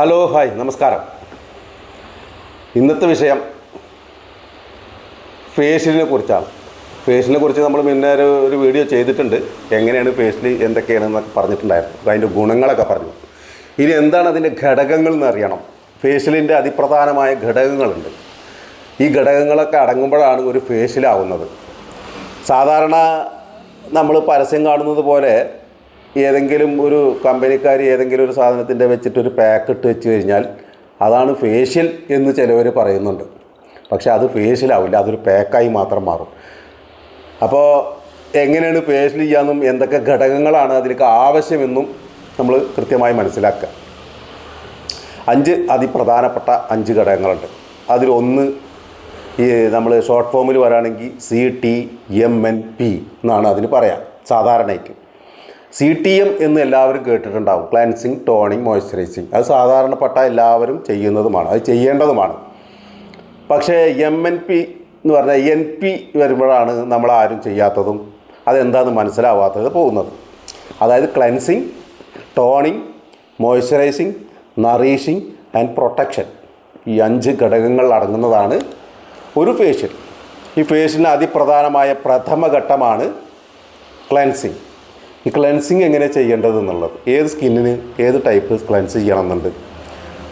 Hello hi നമസ്കാരം. ഇന്നത്തെ വിഷയം ഫേഷ്യലിനെ കുറിച്ചാണ്. ഫേഷ്യലിനെ കുറിച്ച് നമ്മൾ മുന്നേ ഒരു വീഡിയോ ചെയ്തിട്ടുണ്ട്. എങ്ങനെയാണ് ഫേഷ്യൽ എന്തൊക്കെയാണെന്നൊക്കെ പറഞ്ഞിട്ടുണ്ടായിരുന്നു. അതിന്റെ ഗുണങ്ങളൊക്കെ പറഞ്ഞു. ഇനി എന്താണ് അതിന്റെ ഘടകങ്ങൾ എന്നറിയണം ഫേഷ്യലിന്റെ അതിപ്രധാനമായ ഘടകങ്ങളുണ്ട്. ഈ ഘടകങ്ങളൊക്കെ അടങ്ങുമ്പോഴാണ് ഒരു ഫേഷ്യലാവുന്നത് സാധാരണ നമ്മൾ പരസ്യം കാണുന്നത് പോലെ ഏതെങ്കിലും ഒരു കമ്പനിക്കാർ ഏതെങ്കിലും ഒരു സാധനത്തിന്റെ വെച്ചിട്ട് ഒരു പാക്ക് ഇട്ട് വെച്ച് കഴിഞ്ഞാൽ അതാണ് ഫേഷ്യൽ എന്ന് ചിലവർ പറയുന്നുണ്ട്. പക്ഷേ അത് ഫേഷ്യൽ ഫേഷ്യലാവില്ല അതൊരു പാക്കായി മാത്രം മാറും. അപ്പോൾ എങ്ങനെയാണ് ഫേഷ്യൽ ചെയ്യാമെന്നും എന്തൊക്കെ ഘടകങ്ങളാണ് അതിലേക്ക് ആവശ്യമെന്നും നമ്മൾ കൃത്യമായി മനസ്സിലാക്കുക. അഞ്ച് അതിപ്രധാനപ്പെട്ട അഞ്ച് ഘടകങ്ങളുണ്ട്. അതിലൊന്ന് ഈ നമ്മൾ ഷോർട്ട് ഫോമിൽ വരാണെങ്കിൽ C T M N P എന്നാണ് അതിന് പറയാം സാധാരണയായിട്ട്. സി ടി എം എന്ന് എല്ലാവരും കേട്ടിട്ടുണ്ടാവും. ക്ലാൻസിങ് ടോണിങ് മോയ്സ്ചറൈസിങ് അത് സാധാരണപ്പെട്ട എല്ലാവരും ചെയ്യുന്നതുമാണ്. അത് ചെയ്യേണ്ടതുമാണ്. പക്ഷേ എം എൻ പി എന്ന് പറഞ്ഞാൽ എൻ പി വരുമ്പോഴാണ് നമ്മൾ ആരും ചെയ്യാത്തതും അതെന്താണെന്ന് മനസ്സിലാവാത്തത് പോകുന്നത്. അതായത് cleansing toning moisturising nourishing and protection ഈ അഞ്ച് ഘടകങ്ങൾ അടങ്ങുന്നതാണ് ഒരു ഫേഷ്യൽ ഈ ഫേഷ്യലിന് അതിപ്രധാനമായ പ്രഥമ ഘട്ടമാണ് ക്ലൻസിങ് ഈ ക്ലൻസിങ് എങ്ങനെ ചെയ്യേണ്ടത് എന്നുള്ളത് ഏത് സ്കിന്നിന് ഏത് ടൈപ്പ് ക്ലൻസ് ചെയ്യണമെന്നുണ്ട്?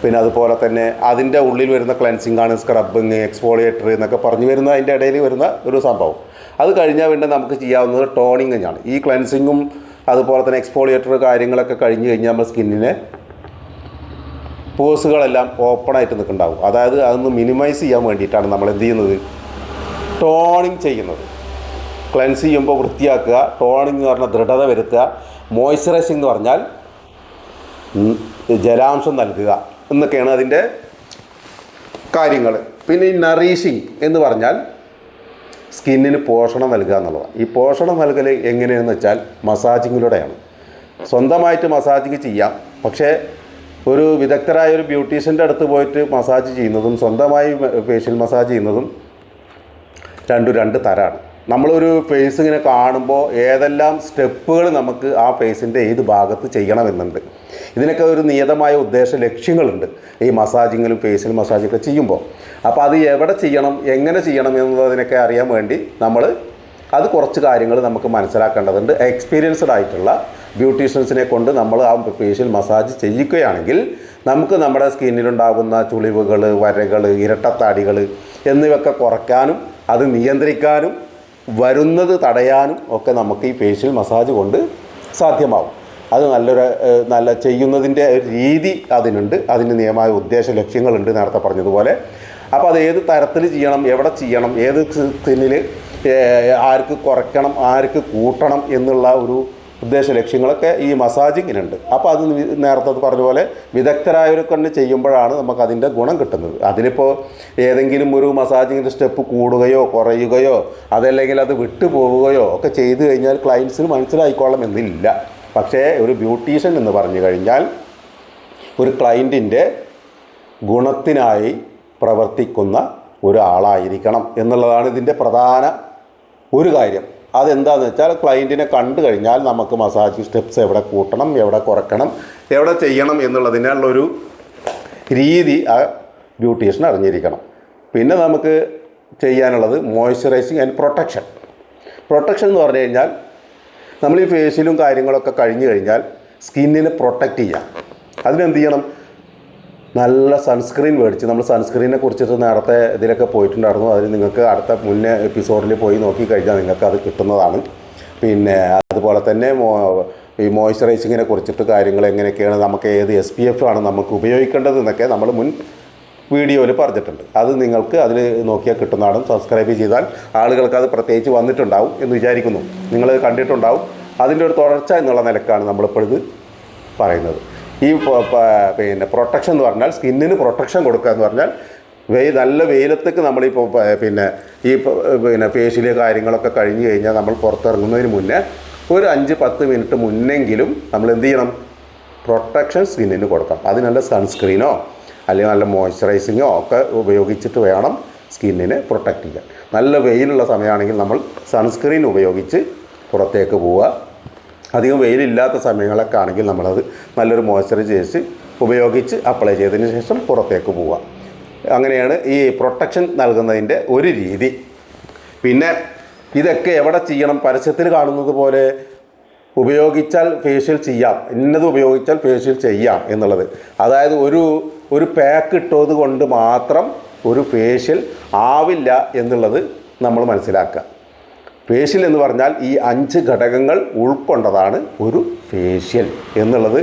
പിന്നെ അതുപോലെ തന്നെ അതിന്റെ ഉള്ളിൽ വരുന്ന ക്ലൻസിങ് ആണ് സ്ക്രബിങ് എക്സ്പോളിയേറ്റർ എന്നൊക്കെ പറഞ്ഞു വരുന്ന അതിന്റെ ഇടയിൽ വരുന്ന ഒരു സംഭവം. അത് കഴിഞ്ഞാൽ പിന്നെ നമുക്ക് ചെയ്യാവുന്നത് ടോണിങ് ആണ് ഈ ക്ലൻസിങ്ങും അതുപോലെ തന്നെ എക്സ്പോളിയേറ്റർ കാര്യങ്ങളൊക്കെ കഴിഞ്ഞ് കഴിഞ്ഞാൽ നമ്മൾ സ്കിന്നിനെ പോസുകളെല്ലാം ഓപ്പണായിട്ട് നിൽക്കുന്നുണ്ടാവും. അതായത് അതൊന്ന് മിനിമൈസ് ചെയ്യാൻ വേണ്ടിയിട്ടാണ് നമ്മൾ എന്ത് ചെയ്യുന്നത്? ടോണിങ് ചെയ്യുന്നത്. ക്ലെൻസ് ചെയ്യുമ്പോൾ വൃത്തിയാക്കുക ടോണിങ് എന്ന് പറഞ്ഞാൽ ദൃഢത വരുത്തുക മോയ്സ്ചറൈസിങ് എന്ന് പറഞ്ഞാൽ ജലാംശം നൽകുക എന്നൊക്കെയാണ് അതിന്റെ കാര്യങ്ങൾ. പിന്നെ ഈ നറീഷിങ് എന്ന് പറഞ്ഞാൽ സ്കിന്നിന് പോഷണം നൽകുക എന്നുള്ളതാണ്. ഈ പോഷണം നൽകൽ എങ്ങനെയാണെന്ന് വെച്ചാൽ മസാജിങ്ങിലൂടെയാണ്. സ്വന്തമായിട്ട് മസാജിങ് ചെയ്യാം. പക്ഷേ ഒരു വിദഗ്ധരായ ഒരു ബ്യൂട്ടീഷ്യന്റെ അടുത്ത് പോയിട്ട് മസാജ് ചെയ്യുന്നതും സ്വന്തമായി ഫേഷ്യൽ മസാജ് ചെയ്യുന്നതും രണ്ടു രണ്ട് തരാണ്. നമ്മളൊരു ഫേസ് ഇങ്ങനെ കാണുമ്പോൾ ഏതെല്ലാം സ്റ്റെപ്പുകൾ നമുക്ക് ആ ഫേസിന്റെ ഏത് ഭാഗത്ത് ചെയ്യണമെന്നുണ്ട്. ഇതിനൊക്കെ ഒരു നിയതമായ ഉദ്ദേശ ലക്ഷ്യങ്ങളുണ്ട്. ഈ മസാജിങ്ങിലും ഫേസിൽ മസാജൊക്കെ ചെയ്യുമ്പോൾ. അപ്പോൾ അത് എവിടെ ചെയ്യണം എങ്ങനെ ചെയ്യണം എന്നുള്ളതിനൊക്കെ അറിയാൻ വേണ്ടി നമ്മൾ അത് കുറച്ച് കാര്യങ്ങൾ നമുക്ക് മനസ്സിലാക്കേണ്ടതുണ്ട്. എക്സ്പീരിയൻസ്ഡ് ആയിട്ടുള്ള ബ്യൂട്ടീഷ്യൻസിനെ കൊണ്ട് നമ്മൾ ആ ഫേഷ്യൽ മസാജ് ചെയ്യിക്കുകയാണെങ്കിൽ നമുക്ക് നമ്മുടെ സ്കിന്നിലുണ്ടാകുന്ന ചുളിവുകൾ വരകൾ ഇരട്ടത്താടികൾ എന്നിവയൊക്കെ കുറയ്ക്കാനും അത് നിയന്ത്രിക്കാനും വരുന്നത് തടയാനും ഒക്കെ നമുക്ക് ഈ ഫേഷ്യൽ മസാജ് കൊണ്ട് സാധ്യമാവും. അത് നല്ലൊരു നല്ല ചെയ്യുന്നതിന്റെ ഒരു രീതി അതിനുണ്ട്. അതിന് നിയമമായ ഉദ്ദേശ ലക്ഷ്യങ്ങളുണ്ട് നേരത്തെ പറഞ്ഞതുപോലെ. അപ്പോൾ അത് ഏത് തരത്തിൽ ചെയ്യണം എവിടെ ചെയ്യണം ഏത് തിന്നിൽ ആർക്ക് കുറയ്ക്കണം ആർക്ക് കൂട്ടണം എന്നുള്ള ഒരു ഉദ്ദേശ ലക്ഷ്യങ്ങളൊക്കെ ഈ മസാജിങ്ങിനുണ്ട്. അപ്പോൾ അത് നേരത്തെ പറഞ്ഞ പോലെ വിദഗ്ധരായവരെ കൊണ്ട് ചെയ്യുമ്പോഴാണ് നമുക്ക് അതിന്റെ ഗുണം കിട്ടുന്നത്. അതിലിപ്പോൾ ഏതെങ്കിലും ഒരു മസാജിങ്ങിന്റെ സ്റ്റെപ്പ് കൂടുകയോ കുറയുകയോ അതല്ലെങ്കിൽ അത് വിട്ടുപോവുകയോ ഒക്കെ ചെയ്തു കഴിഞ്ഞാൽ ക്ലയൻസിന് മനസ്സിലായിക്കോളാം എന്നില്ല. പക്ഷേ ഒരു ബ്യൂട്ടീഷ്യൻ എന്ന് പറഞ്ഞു കഴിഞ്ഞാൽ ഒരു ക്ലയന്റിന്റെ ഗുണത്തിനായി പ്രവർത്തിക്കുന്ന ഒരാളായിരിക്കണം എന്നുള്ളതാണ് ഇതിന്റെ പ്രധാന ഒരു കാര്യം. അതെന്താണെന്ന് വെച്ചാൽ ക്ലയന്റിനെ കണ്ടു കഴിഞ്ഞാൽ നമുക്ക് മസാജ് സ്റ്റെപ്സ് എവിടെ കൂട്ടണം എവിടെ കുറക്കണം എവിടെ ചെയ്യണം എന്നുള്ളതിനുള്ളൊരു രീതി ആ ബ്യൂട്ടീഷ്യൻ അറിഞ്ഞിരിക്കണം. പിന്നെ നമുക്ക് ചെയ്യാനുള്ളത് മോയ്സ്ചറൈസിങ് ആൻഡ് പ്രൊട്ടക്ഷൻ പ്രൊട്ടക്ഷൻ എന്ന് പറഞ്ഞു കഴിഞ്ഞാൽ നമ്മൾ ഈ ഫേസിലും കാര്യങ്ങളൊക്കെ കഴിഞ്ഞു കഴിഞ്ഞാൽ സ്കിന്നിനെ പ്രൊട്ടക്റ്റ് ചെയ്യാം. അതിനെന്ത് ചെയ്യണം? നല്ല സൺസ്ക്രീൻ മേടിച്ച്. നമ്മൾ സൺസ്ക്രീനെ കുറിച്ചിട്ട് നേരത്തെ ഇതിലൊക്കെ പോയിട്ടുണ്ടായിരുന്നു. അതിന് നിങ്ങൾക്ക് അടുത്ത മുന്നേ എപ്പിസോഡിൽ പോയി നോക്കി കഴിഞ്ഞാൽ നിങ്ങൾക്ക് അത് കിട്ടുന്നതാണ്. പിന്നെ അതുപോലെ തന്നെ ഈ മോയ്സ്ചറൈസിങ്ങിനെ കുറിച്ചിട്ട് കാര്യങ്ങൾ എങ്ങനെയൊക്കെയാണ് നമുക്ക് ഏത് എസ് പി എഫ് ആണ് നമുക്ക് ഉപയോഗിക്കേണ്ടത് എന്നൊക്കെ നമ്മൾ മുൻ വീഡിയോയിൽ പറഞ്ഞിട്ടുണ്ട്. അത് നിങ്ങൾക്ക് അതിൽ നോക്കിയാൽ കിട്ടുന്നതാണ്. സബ്സ്ക്രൈബ് ചെയ്താൽ ആളുകൾക്ക് അത് പ്രത്യേകിച്ച് വന്നിട്ടുണ്ടാവും എന്ന് വിചാരിക്കുന്നു. നിങ്ങൾ കണ്ടിട്ടുണ്ടാവും. അതിന്റെ ഒരു തുടർച്ച എന്നുള്ള നിലക്കാണ് നമ്മളിപ്പോൾ ഇത് പറയുന്നത്. ഈ പിന്നെ പ്രൊട്ടക്ഷൻ എന്ന് പറഞ്ഞാൽ സ്കിന്നിന് പ്രൊട്ടക്ഷൻ കൊടുക്കുക എന്ന് പറഞ്ഞാൽ വെയിൽ നല്ല വെയിലത്തേക്ക് നമ്മളിപ്പോൾ പിന്നെ ഈ പിന്നെ ഫേഷ്യൽ കാര്യങ്ങളൊക്കെ കഴിഞ്ഞ് കഴിഞ്ഞാൽ നമ്മൾ പുറത്തിറങ്ങുന്നതിന് മുന്നേ ഒരു അഞ്ച് പത്ത് മിനിറ്റ് മുന്നെങ്കിലും നമ്മൾ എന്ത് ചെയ്യണം? പ്രൊട്ടക്ഷൻ സ്കിന്നിന് കൊടുക്കാം അത് നല്ല സൺസ്ക്രീനോ അല്ലെങ്കിൽ നല്ല മോയ്സ്ചറൈസിങ്ങോ ഒക്കെ ഉപയോഗിച്ചിട്ട് വേണം സ്കിന്നിനെ പ്രൊട്ടക്റ്റ് ചെയ്യാൻ. നല്ല വെയിലുള്ള സമയമാണെങ്കിൽ നമ്മൾ സൺസ്ക്രീൻ ഉപയോഗിച്ച് പുറത്തേക്ക് പോവുക. അധികം വെയിലില്ലാത്ത സമയങ്ങളൊക്കെ ആണെങ്കിൽ നമ്മളത് നല്ലൊരു മോയ്സ്ചറൈസ് ചെയ്ത് ഉപയോഗിച്ച് അപ്ലൈ ചെയ്തതിന് ശേഷം പുറത്തേക്ക് പോവുക. അങ്ങനെയാണ് ഈ പ്രൊട്ടക്ഷൻ നൽകുന്നതിന്റെ ഒരു രീതി. പിന്നെ ഇതൊക്കെ എവിടെ ചെയ്യണം? പരസ്യത്തിൽ കാണുന്നത് പോലെ ഉപയോഗിച്ചാൽ ഫേഷ്യൽ ചെയ്യാം. ഇന്നത് ഉപയോഗിച്ചാൽ ഫേഷ്യൽ ചെയ്യാം എന്നുള്ളത്. അതായത് ഒരു ഒരു പാക്ക് ഇട്ടത് കൊണ്ട് മാത്രം ഒരു ഫേഷ്യൽ ആവില്ല എന്നുള്ളത് നമ്മൾ മനസ്സിലാക്കുക. ഫേഷ്യൽ എന്ന് പറഞ്ഞാൽ ഈ അഞ്ച് ഘടകങ്ങൾ ഉൾക്കൊണ്ടതാണ് ഒരു ഫേഷ്യൽ എന്നുള്ളത്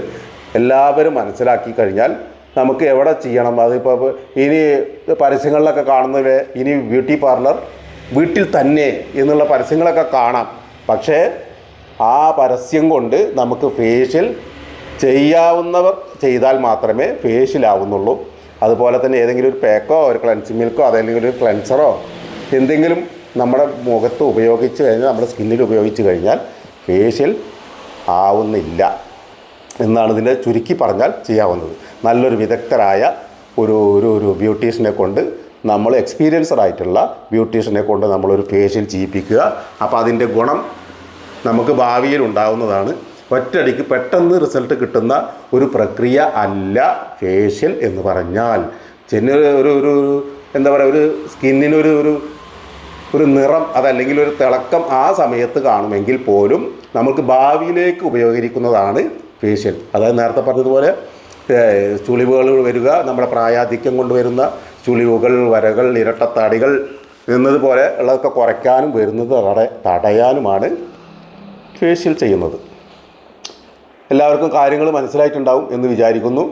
എല്ലാവരും മനസ്സിലാക്കി കഴിഞ്ഞാൽ നമുക്ക് എവിടെ ചെയ്യണം? അതിപ്പോൾ ഇനി പരസ്യങ്ങളിലൊക്കെ കാണുന്നത് ഇനി ബ്യൂട്ടി പാർലർ വീട്ടിൽ തന്നെ എന്നുള്ള പരസ്യങ്ങളൊക്കെ കാണാം. പക്ഷേ ആ പരസ്യം കൊണ്ട് നമുക്ക് ഫേഷ്യൽ ചെയ്യാവുന്നവർ ചെയ്താൽ മാത്രമേ ഫേഷ്യൽ ആവുന്നുള്ളൂ. അതുപോലെ തന്നെ ഏതെങ്കിലും ഒരു പാക്കോ ഒരു ക്ലൻസിങ് മിൽക്കോ അതല്ലെങ്കിൽ ഒരു ക്ലൻസറോ എന്തെങ്കിലും നമ്മുടെ മുഖത്ത് ഉപയോഗിച്ച് കഴിഞ്ഞാൽ നമ്മുടെ സ്കിന്നിൽ ഉപയോഗിച്ച് കഴിഞ്ഞാൽ ഫേഷ്യൽ ആവുന്നില്ല എന്നാണ് ഇതിന്റെ ചുരുക്കി പറഞ്ഞാൽ ചെയ്യാവുന്നത്. നല്ലൊരു വിദഗ്ധരായ ഒരു ഒരു ഒരു ബ്യൂട്ടീഷ്യനെ കൊണ്ട് നമ്മൾ എക്സ്പീരിയൻസ്ഡ് ആയിട്ടുള്ള ബ്യൂട്ടീഷ്യനെ കൊണ്ട് നമ്മളൊരു ഫേഷ്യൽ ചെയ്യിപ്പിക്കുക. അപ്പോൾ അതിന്റെ ഗുണം നമുക്ക് ഭാവിയിൽ ഉണ്ടാകുന്നതാണ് ഒറ്റയടിക്ക് പെട്ടെന്ന് റിസൾട്ട് കിട്ടുന്ന ഒരു പ്രക്രിയ അല്ല ഫേഷ്യൽ എന്ന് പറഞ്ഞാൽ. ചെന്ന ഒരു ഒരു ഒരു എന്താ പറയുക ഒരു സ്കിന്നിനൊരു ഒരു ഒരു നിറം അതല്ലെങ്കിൽ ഒരു തിളക്കം ആ സമയത്ത് കാണുമെങ്കിൽ പോലും നമുക്ക് ഭാവിയിലേക്ക് ഉപയോഗിക്കുന്നതാണ് ഫേഷ്യൽ. അതായത് നേരത്തെ പറഞ്ഞതുപോലെ ചുളിവുകൾ വരിക നമ്മുടെ പ്രായാധിക്യം കൊണ്ടുവരുന്ന ചുളിവുകൾ വരകൾ ഇരട്ടത്താടികൾ എന്നതുപോലെ ഉള്ളതൊക്കെ കുറയ്ക്കാനും വരുന്നത് തട തടയാനുമാണ് ഫേഷ്യൽ ചെയ്യുന്നത്. എല്ലാവർക്കും കാര്യങ്ങൾ മനസ്സിലായിട്ടുണ്ടാവും എന്ന് വിചാരിക്കുന്നു.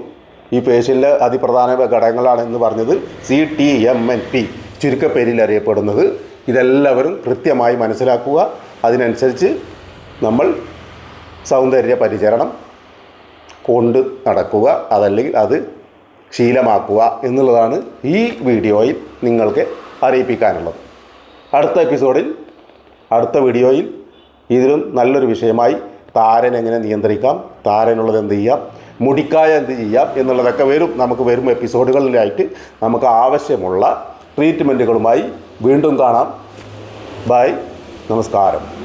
ഈ ഫേഷ്യലിന്റെ അതിപ്രധാന ഘടകങ്ങളാണ് എന്ന് പറഞ്ഞത് C T M N P ചുരുക്കപ്പേരിൽ അറിയപ്പെടുന്നത്. ഇതെല്ലാവരും കൃത്യമായി മനസ്സിലാക്കുക. അതിനനുസരിച്ച് നമ്മൾ സൗന്ദര്യ പരിചരണം കൊണ്ട് നടക്കുക അതല്ലെങ്കിൽ അത് ശീലമാക്കുക എന്നുള്ളതാണ് ഈ വീഡിയോയിൽ നിങ്ങൾക്ക് അറിയിപ്പിക്കാനുള്ളത്. അടുത്ത എപ്പിസോഡിൽ അടുത്ത വീഡിയോയിൽ ഇതിലും നല്ലൊരു വിഷയമായി താരൻ എങ്ങനെ നിയന്ത്രിക്കാം താരനുള്ളത് എന്ത് ചെയ്യാം മുടിക്കായ എന്ത് ചെയ്യാം എന്നുള്ളതൊക്കെ വരും. നമുക്ക് വരും എപ്പിസോഡുകളിലായിട്ട് നമുക്ക് ആവശ്യമുള്ള ട്രീറ്റ്മെന്റുകളുമായി വീണ്ടും കാണാം. ബൈ. നമസ്കാരം.